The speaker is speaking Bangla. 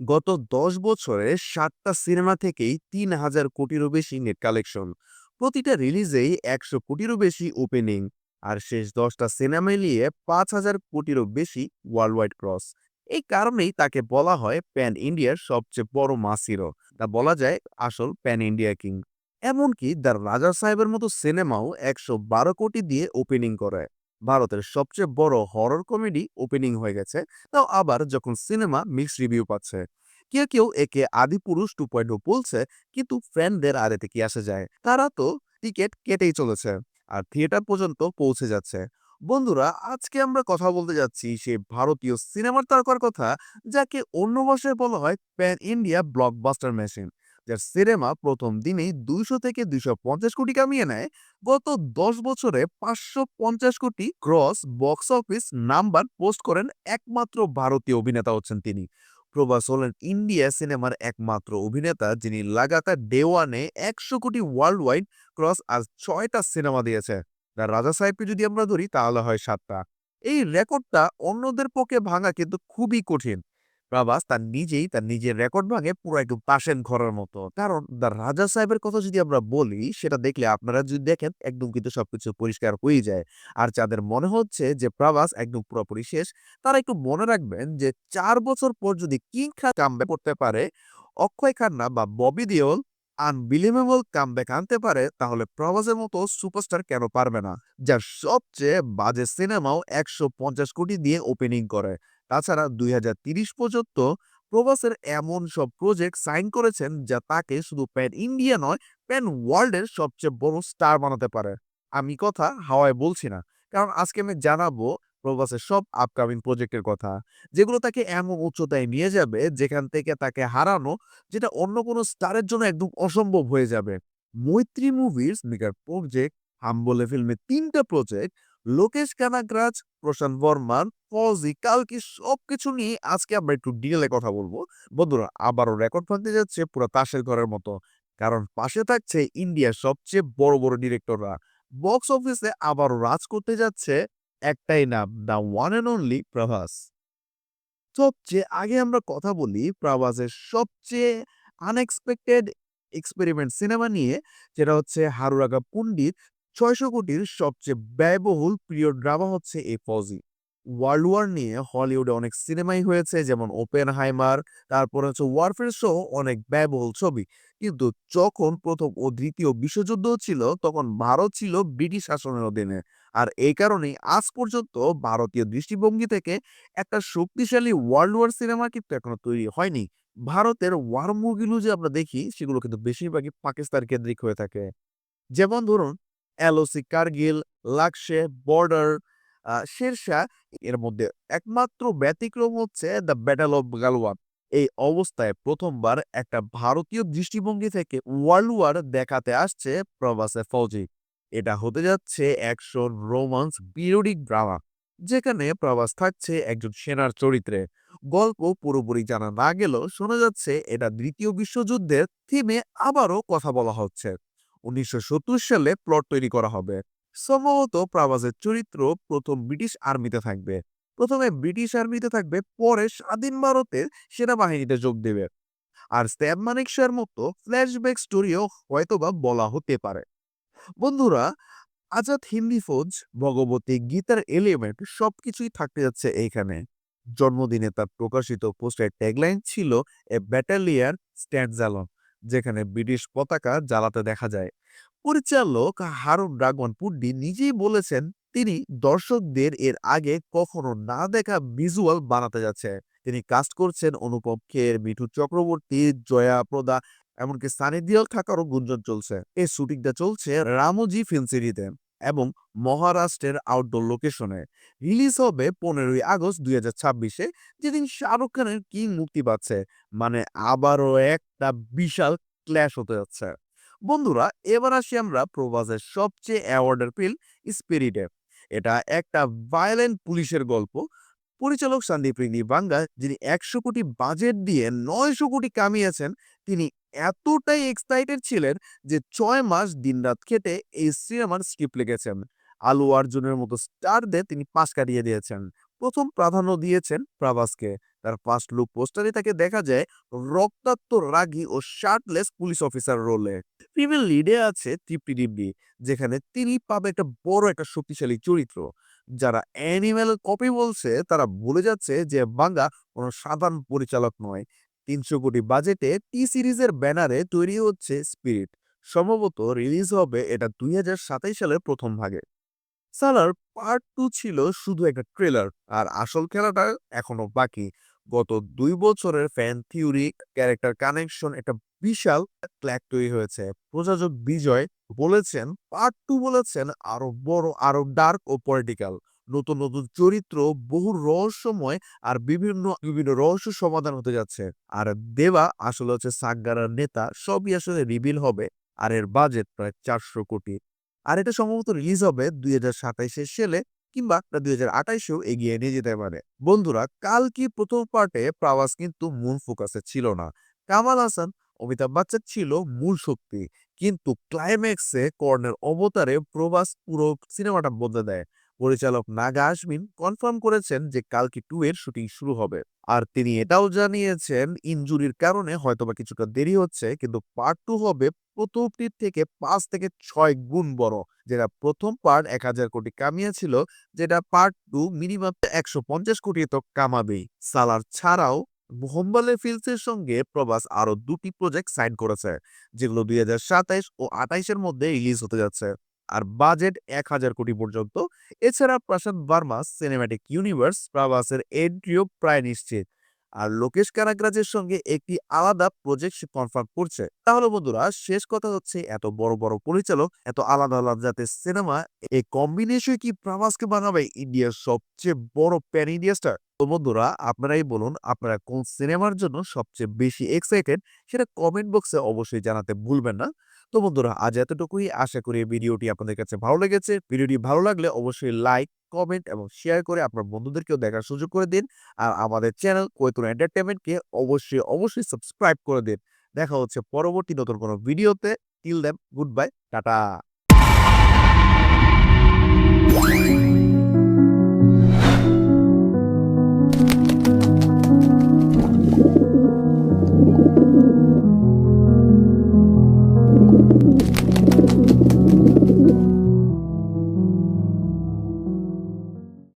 গত দশ বছরে সাতটা সিনেমা থেকেই তিন হাজার কোটিরও বেশি নেট কালেকশন। প্রতিটা রিলিজেই একশো কোটিরও বেশি ওপেনিং। আর শেষ দশটা সিনেমা মিলিয়ে পাঁচ হাজার কোটিরও বেশি ওয়ার্ল্ড ওয়াইড ক্রস। এই কারণেই তাকে বলা হয় প্যান ইন্ডিয়ার সবচেয়ে বড় মাস হিরো তা বলা যায় আসল প্যান ইন্ডিয়া কিং। এমনকি দ্য রাজা সাহেবের মতো সিনেমাও একশো বারো কোটি দিয়ে ওপেনিং করে। ভারতের সবচেয়ে বড় হরর কমেডি ওপেনিং হয়ে গেছে। তাও আবার যখন সিনেমা মিক্স রিভিউ পাচ্ছে। কেউ কেউ একে আদিপুরুষ টু পয়েন্ট বলছে, কিন্তু ফ্যানদের আর এতে কি আসে যায়। তারা তো টিকিট কেটেই চলেছে আর থিয়েটার পর্যন্ত পৌঁছে যাচ্ছে। বন্ধুরা, আজকে আমরা কথা বলতে যাচ্ছি সেই ভারতীয় সিনেমার তারকার কথা, যাকে অন্য ভাষায় বলা হয় প্যান ইন্ডিয়া ব্লকবাস্টার মেশিন যার সিনেমা প্রথম দিনেই দুইশো থেকে দুইশো পঞ্চাশ কোটি কামিয়ে নেয়। গত দশ বছরে পাঁচশো পঞ্চাশ কোটি gross box office number post করেন একমাত্র ভারতীয় অভিনেতা হচ্ছেন তিনি। প্রভাস হলেন ইন্ডিয়া সিনেমার একমাত্র অভিনেতা, যিনি লাগাতার ডে ওয়ানে একশো কোটি ওয়ার্ল্ড ওয়াইড ক্রস আর ছয়টা সিনেমা দিয়েছে। আর রাজা সাহেবকে যদি আমরা ধরি, তাহলে হয় সাতটা। এই রেকর্ডটা অন্যদের পক্ষে ভাঙা কিন্তু খুবই কঠিন। প্রভাস তার নিজেই তার নিজের রেকর্ড ভাঙে পুরো একদম পাশের ঘরের মতো। কারণ দ্য রাজা সাহেবের কথা যদি আমরা বলি, সেটা দেখলে আপনারা যদি দেখেন, একদম কিন্তু সবকিছু পরিষ্কার হয়ে যায়। আর যাদের মনে হচ্ছে যে প্রভাস একদম পুরোপুরি শেষ, তারা একটু মনে রাখবেন যে চার বছর পর যদি কিং খা কামব্যাক করতে পারে, অক্ষয় খান্না বা ববি দিওল আনবিলিভেবল কামব্যাক আনতে পারে, তাহলে প্রভাসের মতো সুপারস্টার কেন পারবে না? যার সবচেয়ে বাজে সিনেমাও একশো পঞ্চাশ কোটি দিয়ে ওপেনিং করে। তাছাড়া দুই পর্যন্ত প্রভাসের এমন সব প্রজেক্ট সাইন করেছেন যা তাকে শুধু প্যান ইন্ডিয়া নয় প্যান ওয়ার্ল্ডের সবচেয়ে বড় স্টার বানাতে পারে। আমি কথা হাওয়ায় বলছি না, কারণ আজকে আমি জানাব প্রভাসের সব আপকামিং প্রজেক্টের কথা, যেগুলো তাকে এমন উচ্চতায় নিয়ে যাবে, যেখান থেকে তাকে হারানো, যেটা অন্য কোনো স্টারের জন্য একদম অসম্ভব হয়ে যাবে। মৈত্রী মুভির স্নিকার প্রজেক্ট হাম্বলে ফিল্মে তিনটা প্রজেক্ট লোকেশ কানাগরাজ, প্রশান্ত বর্মান ফজি, কালকি সবকিছু নিয়ে আজকে আমরা একটু ডিটেলে কথা বলব। বন্ধুরা, আবারও রেকর্ড ভাঙতে যাচ্ছে পুরো তাসের ঘরের মতো। কারণ পাশে থাকছে ইন্ডিয়ার সবচেয়ে বড় বড় ডিরেক্টররা বক্স অফিসে আবারও রাজ করতে যাচ্ছে একটাই নাম the one and only Prabhas সবচেয়ে আগে আমরা কথা বলি প্রভাসের সবচেয়ে আনএক্সপেক্টেড এক্সপেরিমেন্ট সিনেমা নিয়ে, যেটা হচ্ছে হারুরাগা পণ্ডিত ছয়শো কোটির সবচেয়ে ব্যয়বহুল প্রিয় ড্রামা হচ্ছে এই ফজি। ওয়ার্ল্ড ওয়ার নিয়ে হলিউডে অনেক সিনেমাই হয়েছে, যেমন ওপেন হাইমার তারপর হচ্ছে ওয়ারফেয়ার সহ অনেক ব্যয়বহুল ছবি। কিন্তু যখন প্রথম ও দ্বিতীয় বিশ্বযুদ্ধ ছিল, তখন ভারত ছিল ব্রিটিশ শাসনের অধীনে। আর এই কারণেই আজ পর্যন্ত ভারতীয় দৃষ্টিভঙ্গি থেকে একটা শক্তিশালী ওয়ার্ল্ড ওয়ার সিনেমা কিন্তু এখনও তৈরি হয়নি। ভারতের ওয়ার মুভিগুলো যে আমরা দেখি, সেগুলো কিন্তু বেশিরভাগই পাকিস্তান কেন্দ্রিক হয়ে থাকে। যেমন ধরুন এলওসি, কার্গিল লাকশে বর্ডার শেরশাহ এর মধ্যে একমাত্র ব্যতিক্রম হচ্ছে দ্য ব্যাটেল অফ গালওয়ান। এই অবস্থায় প্রথমবার একটা ভারতীয় দৃষ্টিভঙ্গি থেকে ওয়ার্ল্ড ওয়ার দেখাতে আসছে প্রবাসে ফৌজি। এটা হতে যাচ্ছে একশন রোমান্স পিরিয়ডিক ড্রামা, যেখানে প্রবাস থাকছে একজন সেনার চরিত্রে। গল্প পুরোপুরি জানা না গেলেও শোনা যাচ্ছে এটা দ্বিতীয় বিশ্বযুদ্ধের থিমে আবারও কথা বলা হচ্ছে। উনিশশো সত্তর সালে প্লট তৈরি করা হবে। সম্ভবত প্রভাসের চরিত্র প্রথম ব্রিটিশ আর্মিতে থাকবে। প্রথমে ব্রিটিশ আর্মিতে থাকবে, পরে স্বাধীন ভারতের সেনাবাহিনীতে যোগ দেবে। আর স্ট্যাব মানিক শাহের মতো ফ্ল্যাশব্যাক স্টোরিও হয়তোবা বলা হতে পারে। বন্ধুরা, আজাদ হিন্দি ফৌজ, ভগবতী গীতার এলিমেন্ট সবকিছুই থাকতে যাচ্ছে এইখানে। জন্মদিনে তার প্রকাশিত পোস্টের ট্যাগলাইন ছিল এ ব্যাটালিয়ার স্ট্যান্ড জ্যালন যেখানে ব্রিটিশ পতাকা জ্বালাতে দেখা যায়। পরিচালক হারুন ড্রাগন পুড্ডি নিজেই বলেছেন তিনি দর্শকদের এর আগে কখনো না দেখা ভিজুয়াল বানাতে যাচ্ছে। তিনি কাজ করছেন অনুপম খের মিঠু চক্রবর্তী, জয়া প্রদা, এমনকি সানি দিয়াল থাকারও গুঞ্জন চলছে। এই শুটিংটা চলছে রামোজি ফিল্ম সিটিতে। এবং মহারাষ্ট্রের আউটডোর লোকেশনে রিলিজ হবে পনেরোই আগস্ট দুই হাজার ছাব্বিশে, যেদিন শাহরুখ খানের কিং মুক্তি পাচ্ছে। মানে আবারও একটা বিশাল ক্ল্যাশ হতে যাচ্ছে। বন্ধুরা, এবার আসি আমরা প্রভাসের সবচেয়ে অ্যাওয়ার্ডের ফিল্ম স্পিরিটে এটা একটা ভায়োলেন্ট পুলিশের গল্প। পরিচালক সন্দীপ রিঙ্গি বাঙ্গা, যিনি একশো কোটি বাজেট দিয়ে নয়শো কোটি কামিয়েছেন, তিনি এতটাই এক্সাইটেড ছিলেন যে ছয় মাস দিনরাত খেটে এই সিনেমার স্ক্রিপ্ট লিখেছেন। আলু অর্জুনের মতো স্টারদের তিনি পাশ কাটিয়ে দিয়েছেন। প্রথম প্রাধান্য দিয়েছেন প্রভাসকে। তার ফার্স্ট লুক পোস্টারে তাকে দেখা যায় রক্তাক্ত, রাগী ও শার্টলেস পুলিশ অফিসার রোলে ফিমেল লিডে আছে তৃপ্তি ডিম্বি যেখানে তিনি পাবে একটা বড় একটা শক্তিশালী চরিত্র। যারা অ্যানিমেল কপি বলছে, তারা ভুলে যাচ্ছে যে বাঙ্গা কোনো সাধারণ পরিচালক নয়। তিনশো কোটি বাজেটে টি সিরিজের ব্যানারে তৈরি হচ্ছে স্পিরিট। সম্ভবত রিলিজ হবে এটা দুই হাজার সালের প্রথম ভাগে। সালার পার্ট টু ছিল শুধু একটা ট্রেলার, আর আসল খেলাটা এখনও বাকি। গত দুই বছরের ফ্যান থিওরি ক্যারেক্টার কানেকশন একটা বিশাল ক্ল্যাক তৈরি হয়েছে। প্রযোজক বিজয় বলেছেন, পার্ট টু বলেছেন আরও বড়, আরও ডার্ক ও পলিটিক্যাল। নতুন নতুন চরিত্র, বহু রহস্যময় আর বিভিন্ন বিভিন্ন রহস্য সমাধান হতে যাচ্ছে। আর দেবা আসলে হচ্ছে সাগ্গারার নেতা, সবই আসলে রিভিল হবে। আর এর বাজেট প্রায় চারশো কোটি। আর এটা সম্ভবত রিলিজ হবে দুই হাজার সাতাইশের সেলে কিংবা দুই হাজার আঠাইশেও এগিয়ে নিয়ে যেতে পারে। বন্ধুরা, কাল কি প্রথম পার্টে প্রবাস কিন্তু মূল ফোকাসে ছিল না। কামাল হাসান অমিতাভ বচ্চন ছিল মূল শক্তি। কিন্তু ক্লাইম্যাক্সে কর্ণের অবতারে প্রবাস পুরো সিনেমাটা বদলে দেয়। পরিচালক নাগা আশমিন কনফার্ম করেছেন যে কালকে টু এর শুটিং শুরু হবে। আর তিনি এটাও জানিয়েছেন ইনজুরির কারণে হয়তোবা কিছুটা দেরি হচ্ছে, কিন্তু পার্ট টু হবে প্রথমটির থেকে পাঁচ থেকে ছয় গুণ বড়, যেটা প্রথম পার্ট এক হাজার কোটি কামিয়েছিল, যেটা পার্ট টু মিনিমাম একশো পঞ্চাশ কোটি তো কামাবেই। সালার ছাড়াও মোহম্বালে ফিল্মসের সঙ্গে প্রবাস আরও দুটি প্রজেক্ট সাইন করেছে, যেগুলো দুই হাজার সাতাইশ ও আঠাইশের মধ্যে রিলিজ হতে যাচ্ছে। আর বাজেট এক হাজার কোটি পর্যন্ত। এছাড়া প্রশান্ত বার্মা সিনেম্যাটিক ইউনিভার্স প্রভাসের এন্ট্রিও প্রায় নিশ্চিত। আর লোকেশ কারাগ্রাজের সঙ্গে একটি আলাদা প্রজেক্ট কনফার্ম করছে। তাহলে বন্ধুরা, শেষ কথা হচ্ছে এত বড় বড় পরিচালক, এত আলাদা আলাদা জাতের সিনেমা এই কম্বিনেশন কি প্রভাসকে বানাবে ইন্ডিয়ার সবচেয়ে বড় প্যান ইন্ডিয়া স্টার তো বন্ধুরা, আপনারাই বলুন, আপনারা কোন সিনেমার জন্য সবচেয়ে বেশি এক্সাইটেড সেটা কমেন্ট বক্সে অবশ্যই জানাতে ভুলবেন না। তো বন্ধুরা, আজ এতটুকুই। আশা করি ভিডিওটি আপনাদের কাছে ভালো লেগেছে। ভিডিওটি ভালো লাগলে অবশ্যই লাইক, কমেন্ট এবং শেয়ার করে আপনার বন্ধুদেরকেও দেখার সুযোগ করে দিন। আর আমাদের চ্যানেল কৈতুন এন্টারটেনমেন্টকে অবশ্যই অবশ্যই সাবস্ক্রাইব করে দিন। দেখা হচ্ছে পরবর্তী নতুন কোনো ভিডিওতে। Till then good bye tata.